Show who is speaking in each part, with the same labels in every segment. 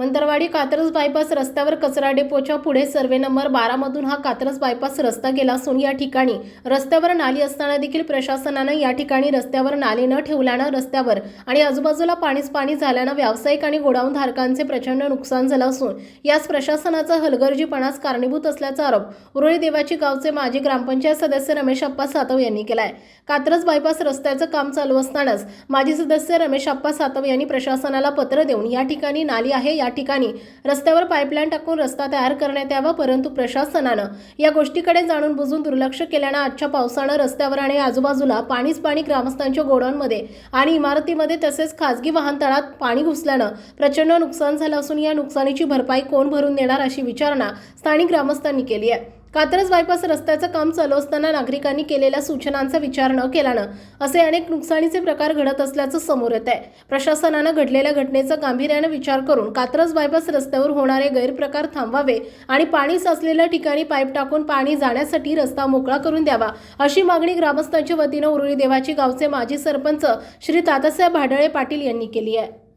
Speaker 1: Mantarwadi Katraj bypass रस्त्यावर कचरा डेपोच्या पुढे सर्वे नंबर बारामधून हा कात्रज बायपास रस्ता गेला असून या ठिकाणी रस्त्यावर नाली असताना देखील प्रशासनानं या ठिकाणी रस्त्यावर नाली न ठेवल्यानं रस्त्यावर आणि आजूबाजूला पाणीच पाणी झाल्यानं व्यावसायिक आणि गोडाऊन धारकांचे प्रचंड नुकसान झालं असून यास प्रशासनाचा हलगर्जीपणास कारणीभूत असल्याचा आरोप उरुळी देवाची गावचे माजी ग्रामपंचायत सदस्य रमेश अप्पा सातव यांनी केलाय. कात्रज बायपास रस्त्याचं काम चालू असतानाच माजी सदस्य रमेश अप्पा सातव यांनी प्रशासनाला पत्र देऊन या ठिकाणी नाली आहे या ठिकाणी. रस्त्यावर पाईपलाईन टाकून रस्ता तयार करण्यात यावा परंतु प्रशासनानं या गोष्टीकडे जाणून बुजून दुर्लक्ष केल्यानं आजच्या पावसानं रस्त्यावर आणि आजूबाजूला पाणीच पाणी ग्रामस्थांच्या गोडाऊनमध्ये आणि इमारतीमध्ये तसेच खासगी वाहनतळात पाणी घुसल्यानं प्रचंड नुकसान झालं असून या नुकसानीची भरपाई कोण भरून देणार अशी विचारणा स्थानिक ग्रामस्थांनी केली आहे. कात्रज बायपास रस्त्याचं काम चालू असताना नागरिकांनी केलेल्या सूचनांचा विचार न केल्यानं असे अनेक नुकसानीचे प्रकार घडत असल्याचं समोर येत आहे प्रशासनानं घडलेल्या घटनेचा गांभीर्यानं विचार करून कात्रज बायपास रस्त्यावर होणारे गैरप्रकार थांबवावे आणि पाणी साचलेल्या ठिकाणी पाईप टाकून पाणी जाण्यासाठी रस्ता मोकळा करून द्यावा अशी मागणी ग्रामस्थांच्या वतीनं उरुळी देवाची गावचे माजी सरपंच श्री तातासाहेब भाडळे पाटील यांनी केली आहे.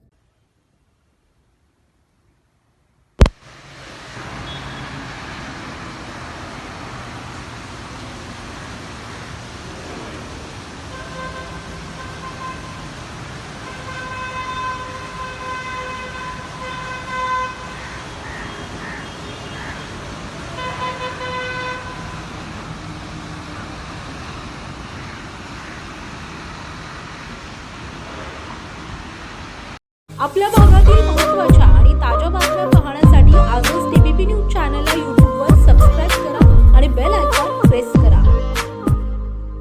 Speaker 2: आपल्या भागातील